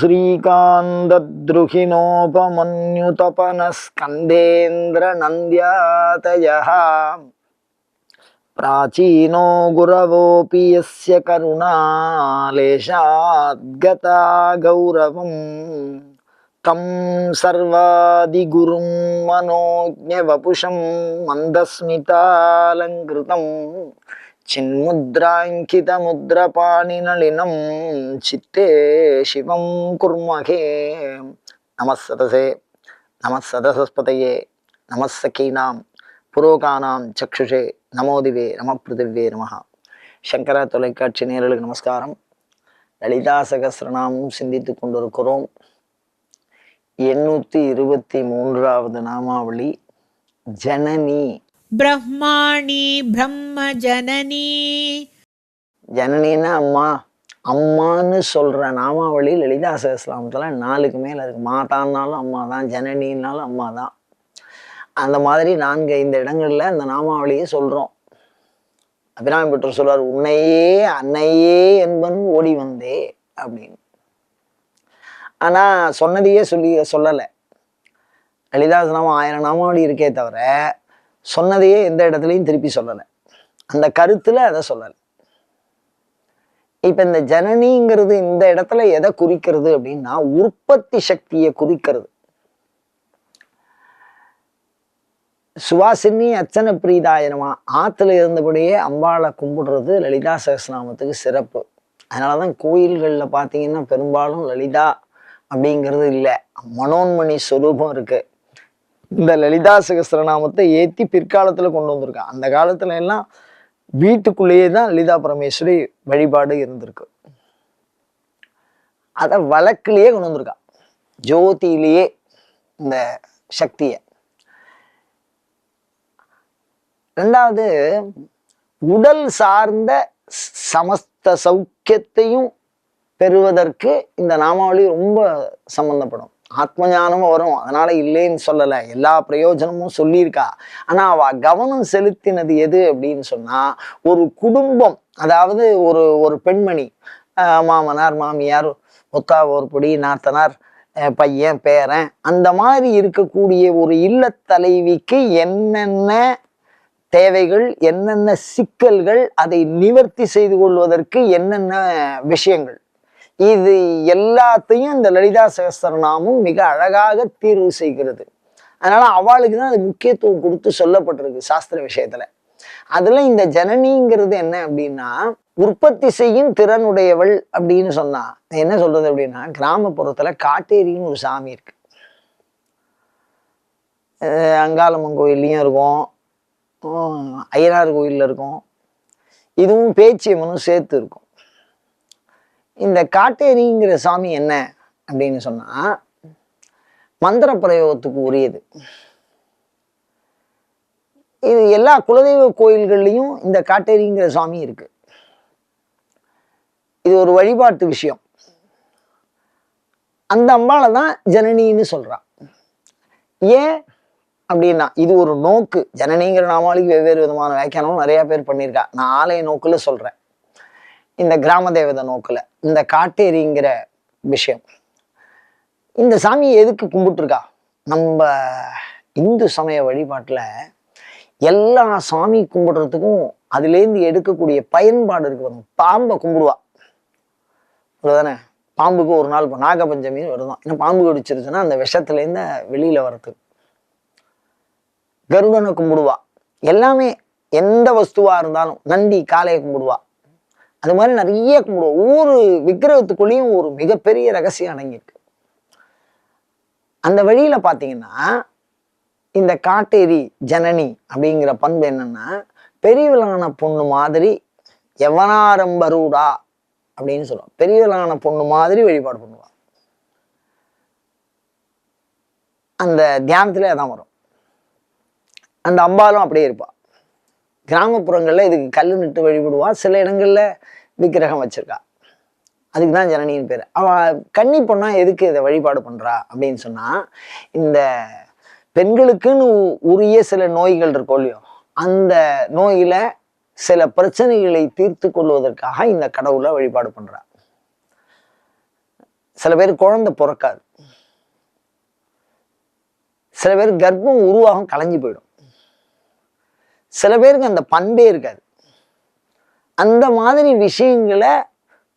श्रीकान्तद्रुहिणोपमन्युतपनस्कन्देन्द्रनन्द्यातयः प्राचीनो गुरवोऽपि यस्य करुणालेशाद्गता गौरवम् तं सर्वादिगुरुं मनोज्ञवपुषं मन्दस्मितालङ्कृतं சின்முத்ராங்கிதமுத்ரபாணினலினம் சித்தே சிவம் குர்மகே. நமசதசே நமசதசஸ்பதையே நமசகீனாம் புரோகானாம் சக்ஷுஷே நமோதிவே நம பிருத்திவே நமகா சங்கரா தொலைக்காட்சி நேரலுக்கு நமஸ்காரம். லலிதா சகசிரநாமம் சிந்தித்து கொண்டிருக்கிறோம். எண்ணூற்றி இருபத்தி மூன்றாவது நாமாவளி ஜனனி. பிரம்மாணி பிரம்ம ஜனனி ஜனனின்னா அம்மா. அம்மான்னு சொல்கிற நாமாவளி லலிதா சகஸ்லாமத்தில் நாளுக்கு மேலே அதுக்கு மாதான்னாலும் அம்மா தான் ஜனனின்னாலும் அம்மா தான் அந்த மாதிரி நான்கு ஐந்து இடங்களில் அந்த நாமாவளியை சொல்கிறோம் அபிராமி பெற்றோர் சொல்வார் உன்னையே அன்னையே என்பன் ஓடி வந்தே அப்படின்னு. ஆனால் சொன்னதையே சொல்லி சொல்லலை. லலிதாசனம் ஆயிரம் நாமாவளி இருக்கே தவிர சொன்னதையே எந்த இடத்துலையும் திருப்பி சொல்லலை. அந்த கருத்துல அதை சொல்லலை. இப்ப இந்த ஜனனிங்கிறது இந்த இடத்துல எதை குறிக்கிறது அப்படின்னா உற்பத்தி சக்தியை குறிக்கிறது. சுவாசினி அச்சன பிரீதாயனமா? ஆத்துல இருந்தபடியே அம்பாளை கும்பிடுறது லலிதா சகஸ்நாமத்துக்கு சிறப்பு. அதனாலதான் கோயில்கள்ல பாத்தீங்கன்னா பெரும்பாலும் லலிதா அப்படிங்கிறது இல்லை. மனோன்மணி ஸ்வரூபம் இருக்கு. இந்த லலிதா சகசிரநாமத்தை ஏற்றி பிற்காலத்தில் கொண்டு வந்திருக்காங்க அந்த காலத்துல எல்லாம் வீட்டுக்குள்ளேயே தான் லலிதா பரமேஸ்வரி வழிபாடு இருந்திருக்கு. அதை வழக்கிலேயே கொண்டு வந்திருக்கா. ஜோதியிலேயே இந்த சக்தியை. ரெண்டாவது உடல் சார்ந்த சமஸ்த சௌக்கியத்தையும் பெறுவதற்கு இந்த நாமாவளி ரொம்ப சம்பந்தப்படும். ஆத்மஞானமும் வரும். அதனால இல்லைன்னு சொல்லலை. எல்லா பிரயோஜனமும் சொல்லியிருக்கா. ஆனால் அவ கவனம் செலுத்தினது எது அப்படின்னு சொன்னா ஒரு குடும்பம் அதாவது ஒரு ஒரு பெண்மணி மாமனார் மாமியார் ஒத்தா ஒரு பொடி நாத்தனார் பையன் பேரன் அந்த மாதிரி இருக்கக்கூடிய ஒரு இல்லத்தலைவிக்கு என்னென்ன தேவைகள் என்னென்ன சிக்கல்கள் அதை நிவர்த்தி செய்து கொள்வதற்கு என்னென்ன விஷயங்கள்? இது எல்லாத்தையும் இந்த லலிதா சகஸ்திரநாமம் மிக அழகாக தீர்வு செய்கிறது. அதனால அவளுக்கு தான் அது முக்கியத்துவம் கொடுத்து சொல்லப்பட்டிருக்கு சாஸ்திர விஷயத்துல. அதுல இந்த ஜனனிங்கிறது என்ன அப்படின்னா உற்பத்தி செய்யும் திறனுடையவள் அப்படின்னு சொன்னா என்ன சொல்றது அப்படின்னா கிராமப்புறத்துல காட்டேரின்னு ஒரு சாமி இருக்கு. அங்காளம்மன் கோயில்லையும் இருக்கும். ஐயனார் கோயில்ல இருக்கும். இதுவும் பேச்சியம்மனும் சேர்த்து இருக்கும். இந்த காட்டேரிங்கிற சாமி என்ன அப்படின்னு சொன்னா மந்திர பிரயோகத்துக்கு உரியது. இது எல்லா குலதெய்வ கோயில்கள்லையும் இந்த காட்டேரிங்கிற சாமி இருக்கு. இது ஒரு வழிபாட்டு விஷயம். அந்த அம்பாவை தான் ஜனனின்னு சொல்றா. ஏன் அப்படின்னா இது ஒரு நோக்கு. ஜனனிங்கிற நாமாளிக்கு வெவ்வேறு விதமான வியாக்கியானமும் நிறைய பேர் பண்ணியிருக்கா. நான் ஆலய நோக்குல சொல்றேன். இந்த கிராம தேவதை நோக்கில் இந்த காட்டேரிங்கிற விஷயம். இந்த சாமியை எதுக்கு கும்பிட்டுருக்கா? நம்ம இந்து சமய வழிபாட்டில் எல்லா சாமி கும்பிடுறதுக்கும் அதுலேருந்து எடுக்கக்கூடிய பயன்பாடு இருக்கு வரும் பாம்பை கும்பிடுவா. அவ்வளோதானே பாம்புக்கு ஒரு நாள் இப்போ நாகபஞ்சமி வருதான். ஏன்னா பாம்பு கடிச்சிருச்சுன்னா அந்த விஷத்துலேருந்து வெளியில வர்றது கருடனை கும்பிடுவா. எல்லாமே எந்த வஸ்துவாக இருந்தாலும் நந்தி காளையை கும்பிடுவா. அது மாதிரி நிறைய கும்பிடுவா ஒவ்வொரு விக்கிரகத்துக்குள்ளேயும் ஒரு மிகப்பெரிய ரகசியம் அடங்கியிருக்கு அந்த வழியில பார்த்தீங்கன்னா இந்த காட்டேரி ஜனனி அப்படிங்கிற பண்பு என்னன்னா பெரியவளான பொண்ணு மாதிரி எவனாரம்பரூடா அப்படின்னு சொல்லுவான் பெரியவளான பொண்ணு மாதிரி வழிபாடு பண்ணுவாள் அந்த தியானத்திலே அதான் வரும். அந்த அம்பாலும் அப்படியே இருப்பாள் கிராமப்புறங்களில் இதுக்கு கல் நட்டு வழிபடுவான் சில இடங்களில் விக்கிரகம் வச்சுருக்கா. அதுக்கு தான் ஜனனியின் பேர். அவள் கன்னி பொண்ணா எதுக்கு இதை வழிபாடு பண்ணுறா அப்படின்னு சொன்னால் இந்த பெண்களுக்குன்னு உரிய சில நோய்கள் இருக்கும் இல்லையோ அந்த நோயில் சில பிரச்சனைகளை தீர்த்து கொள்வதற்காக இந்த கடவுளை வழிபாடு பண்ணுறா சில பேர் குழந்தை பிறக்காது. சில பேர் கர்ப்பம் உருவாகும் கலைஞ்சு போயிடும். சில பேருக்கு அந்த பண்பே இருக்காது. அந்த மாதிரி விஷயங்களை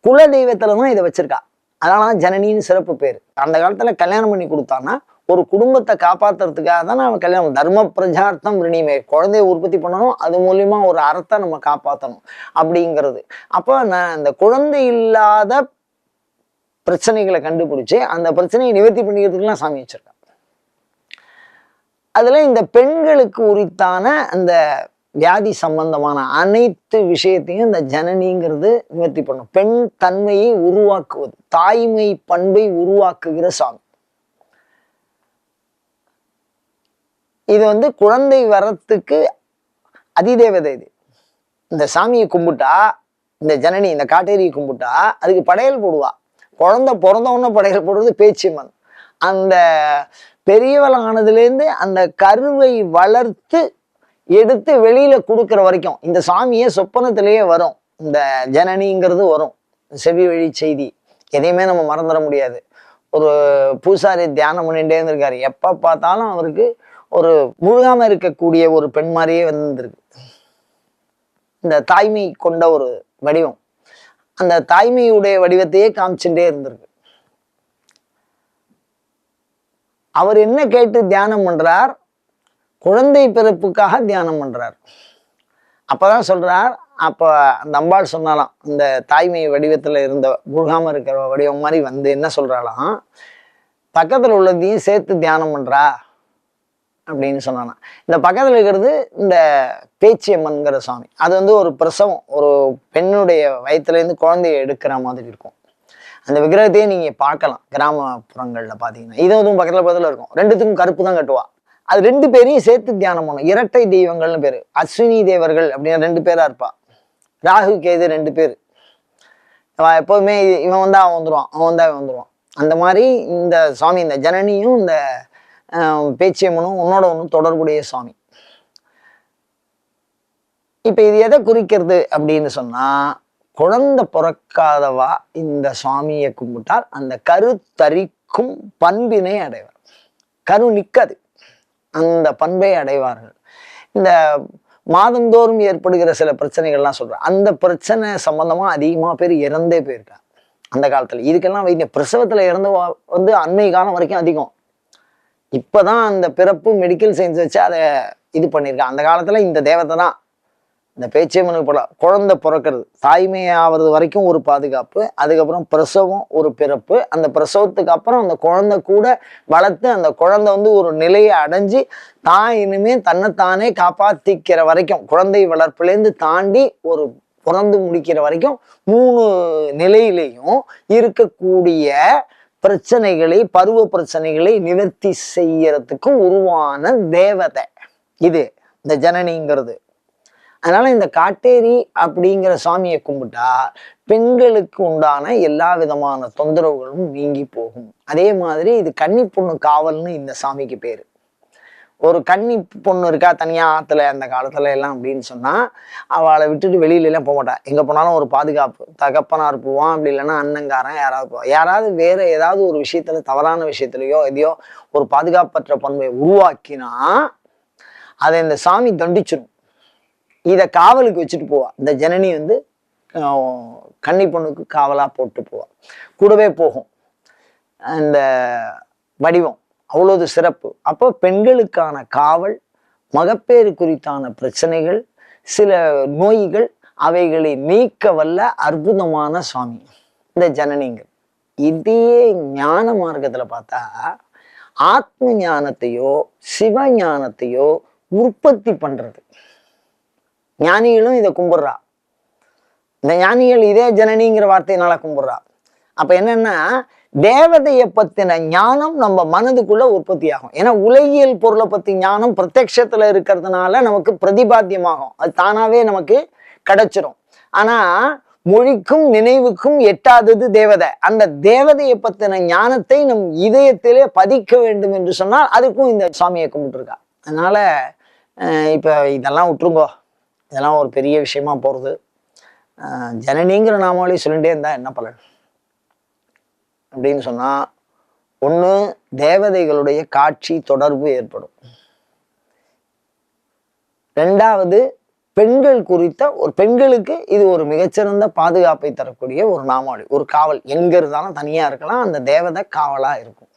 குல தெய்வத்தில் தான் இதை வச்சிருக்கா. அதனால தான் ஜனனின்னு சிறப்பு பேர். அந்த காலத்துல கல்யாணம் பண்ணி கொடுத்தான்னா ஒரு குடும்பத்தை காப்பாத்துறதுக்காக தான் நம்ம கல்யாணம் தர்ம பிரஜார்த்தம் ரிணிமே குழந்தைய உற்பத்தி பண்ணணும் அது மூலியமா ஒரு அறத்தை நம்ம காப்பாற்றணும் அப்படிங்கிறது. அப்போ நான் அந்த குழந்தை இல்லாத பிரச்சனைகளை கண்டுபிடிச்சி அந்த பிரச்சனையை நிவர்த்தி பண்ணிக்கிறதுக்குலாம் சாமி வச்சிருக்கேன் அதுல இந்த பெண்களுக்கு உரித்தான அந்த வியாதி சம்பந்தமான அனைத்து விஷயத்தையும் இந்த ஜனனிங்கிறது நிவர்த்தி பண்ணும். பெண் தன்மையை உருவாக்குவது தாய்மை பண்பை உருவாக்குகிற சாமி. இது வந்து குழந்தை வரத்துக்கு அதிதேவதை இது. இந்த சாமியை கும்பிட்டா இந்த ஜனனி இந்த காட்டேரியை கும்பிட்டா அதுக்கு படையல் போடுவா. குழந்தை பிறந்த உடனே படையல் போடுறது பேச்சியம்மன் அந்த பெரியவளானதுலேருந்து அந்த கருவை வளர்த்து எடுத்து வெளியில் கொடுக்குற வரைக்கும் இந்த சாமியே சொப்பனத்திலேயே வரும். இந்த ஜனனிங்கிறது வரும். செவி வழி செய்தி. எதையுமே நம்ம மறந்துட முடியாது. ஒரு பூசாரி தியானம் பண்ணிகிட்டே இருந்திருக்காரு. எப்போ பார்த்தாலும் அவருக்கு ஒரு முழுகாமல் இருக்கக்கூடிய ஒரு பெண் மாதிரியே வந்திருக்கு. இந்த தாய்மை கொண்ட ஒரு வடிவம். அந்த தாய்மையுடைய வடிவத்தையே காமிச்சுட்டே இருந்திருக்கு. அவர் என்ன கேட்டு தியானம் பண்ணுறார் குழந்தை பிறப்புக்காக தியானம் பண்ணுறார் அப்போ தான் சொல்கிறார் அப்போ அந்த அம்பாள் சொன்னாலாம் இந்த தாய்மை வடிவத்தில் இருந்த முழுகாமல் இருக்கிற வடிவம் மாதிரி வந்து என்ன சொல்கிறாளாம் பக்கத்தில் உள்ளதையும் சேர்த்து தியானம் பண்ணுறா அப்படின்னு சொன்னானா. இந்த பக்கத்தில் இருக்கிறது இந்த பேச்சியம்மன்கிற சாமி. அது வந்து ஒரு பிரசவம் ஒரு பெண்ணுடைய வயத்துலேருந்து குழந்தைய எடுக்கிற மாதிரி இருக்கும். அந்த விக்கிரகத்தையே நீங்கள் பார்க்கலாம் கிராமப்புறங்களில் பார்த்தீங்கன்னா இது வந்து பக்கத்தில் பக்கத்தில் இருக்கும். ரெண்டுத்துக்கும் கருப்பு தான் கட்டுவா. அது ரெண்டு பேரையும் சேர்த்து தியானம் பண்ணும். இரட்டை தெய்வங்கள்னு பேர். அஸ்வினி தேவர்கள் அப்படின்னு ரெண்டு பேராக இருப்பா. ராகு கேது ரெண்டு பேர். எப்போதுமே இவன் வந்தா அவன் வந்துடுவான் அவன் வந்தா அவன் வந்துடுவான் அந்த மாதிரி இந்த சுவாமி இந்த ஜனனியும் இந்த பேச்சியம்மனும் உன்னோட ஒன்றும் தொடர்புடைய சுவாமி. இப்போ இது எதை குறிக்கிறது அப்படின்னு சொன்னால் குழந்தை பிறக்காதவா இந்த சுவாமியை கும்பிட்டால் அந்த கரு தரிக்கும் பண்பினை அடைவார். கரு நிற்காது அந்த பண்பை அடைவார்கள். இந்த மாதந்தோறும் ஏற்படுகிற சில பிரச்சனைகள்லாம் சொல்கிறேன் அந்த பிரச்சனை சம்மந்தமாக அதிகமாக பேர் இறந்தே போயிருக்காங்க. அந்த காலத்தில். இதுக்கெல்லாம் வைத்திய பிரசவத்தில் இறந்து வந்து அண்மை காலம் வரைக்கும் அதிகம். இப்போ தான் அந்த பிறப்பு மெடிக்கல் சயின்ஸ் வச்சு அதை இது பண்ணியிருக்காங்க. அந்த காலத்தில் இந்த தேவத்தை தான் இந்த பேச்சியம்மனுக்கு போல குழந்தை பிறக்கிறது. தாய்மையாவது வரைக்கும் ஒரு பாதுகாப்பு அதுக்கப்புறம் பிரசவம் ஒரு பிறப்பு. அந்த பிரசவத்துக்கு அப்புறம் அந்த குழந்தை கூட வளர்த்து அந்த குழந்தை வந்து ஒரு நிலையை அடைஞ்சு தான் இனிமே தன்னைத்தானே காப்பாத்திக்கிற வரைக்கும் குழந்தை வளர்ப்புலேருந்து தாண்டி ஒரு பிறந்து முடிக்கிற வரைக்கும் மூணு நிலையிலையும் இருக்கக்கூடிய பிரச்சனைகளை பருவ பிரச்சனைகளை நிவர்த்தி செய்யறதுக்கு உருவான தேவதை. இது இந்த ஜனனிங்கிறது. அதனால இந்த காட்டேரி அப்படிங்கிற சாமியை கும்பிட்டா பெண்களுக்கு உண்டான எல்லா விதமான தொந்தரவுகளும் நீங்கி போகும். அதே மாதிரி இது கன்னி பொண்ணு காவல்னு இந்த சாமிக்கு பேரு. ஒரு கன்னி பொண்ணு இருக்கா தனியா ஆத்துல அந்த காலத்துல எல்லாம் அப்படின்னு சொன்னா அவளை விட்டுட்டு வெளியில எல்லாம் போக மாட்டா. எங்க போனாலும் ஒரு பாதுகாப்பு தகப்பனார் போவான் அப்படி இல்லைன்னா அண்ணங்காரன் யாராவது போவான். யாராவது வேற ஏதாவது ஒரு விஷயத்துல தவறான விஷயத்துலயோ எதையோ ஒரு பாதுகாப்பற்ற பண்பை உருவாக்கினா அதை இந்த சாமி தண்டிச்சிடும் இதை காவலுக்கு வச்சுட்டு போவா. இந்த ஜனனி வந்து கன்னி பொண்ணுக்கு காவலா போட்டு போவா. கூடவே போகும். அந்த வடிவம் அவ்வளவு சிறப்பு. அப்போ பெண்களுக்கான காவல் மகப்பேறு குறித்தான பிரச்சனைகள் சில நோய்கள் அவைகளை நீக்க வல்ல அற்புதமான சுவாமி இந்த ஜனனிங்க. இதே ஞான மார்க்கத்துல பார்த்தா ஆத்ம ஞானத்தையோ சிவ ஞானத்தையோ உற்பத்தி பண்றது. ஞானிகளும் இதை கும்பிட்றா. இந்த ஞானிகள் இதே ஜனனிங்கிற வார்த்தையினால கும்பிட்றா. அப்போ என்னென்னா தேவதையை பற்றின ஞானம் நம்ம மனதுக்குள்ளே உற்பத்தி ஆகும் ஏன்னா உலகியல் பொருளை பற்றி ஞானம் பிரத்யக்ஷத்துல இருக்கிறதுனால நமக்கு பிரதிபாத்தியமாகும். அது தானாவே நமக்கு கிடைச்சிரும். ஆனால் மொழிக்கும் நினைவுக்கும் எட்டாதது தேவதை. அந்த தேவதையை பற்றின ஞானத்தை நம் இதயத்திலே பதிக்க வேண்டும் என்று சொன்னால் அதுக்கும் இந்த சாமியை கும்பிட்டுருக்கா. அதனால் இப்போ இதெல்லாம் விட்டுருங்கோ. இதெல்லாம் ஒரு பெரிய விஷயமா போறது. ஜனனிங்கிற நாமாவளி சொல்லிட்டே இருந்தா என்ன பலன்? அப்படின்னு சொன்னா ஒண்ணு தேவதைகளுடைய காட்சி தொடர்பு ஏற்படும். ரெண்டாவது பெண்கள் குறித்த ஒரு பெண்களுக்கு இது ஒரு மிகச்சிறந்த பாதுகாப்பை தரக்கூடிய ஒரு நாமாவளி. ஒரு காவல் எங்க இருந்தாலும் தனியா இருக்கலாம் அந்த தேவதை காவலா இருக்கும்.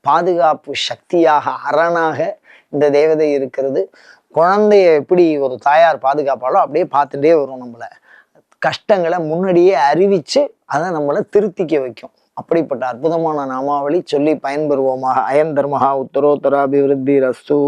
பாதுகாப்பு சக்தியாக அரணாக இந்த தேவதை இருக்கிறது. குழந்தைய எப்படி ஒரு தாயார் பாதுகாப்பாலோ அப்படியே பார்த்துட்டே வரும் நம்மளை. கஷ்டங்களை முன்னாடியே அறிவித்து அதை நம்மளை திருத்திக்க வைக்கும். அப்படிப்பட்ட அற்புதமான நாமாவளி சொல்லி பயன்பெறுவோமாக. அயன் தர்மஹா உத்தரோத்தர அபிவிருத்தி ரஸ்து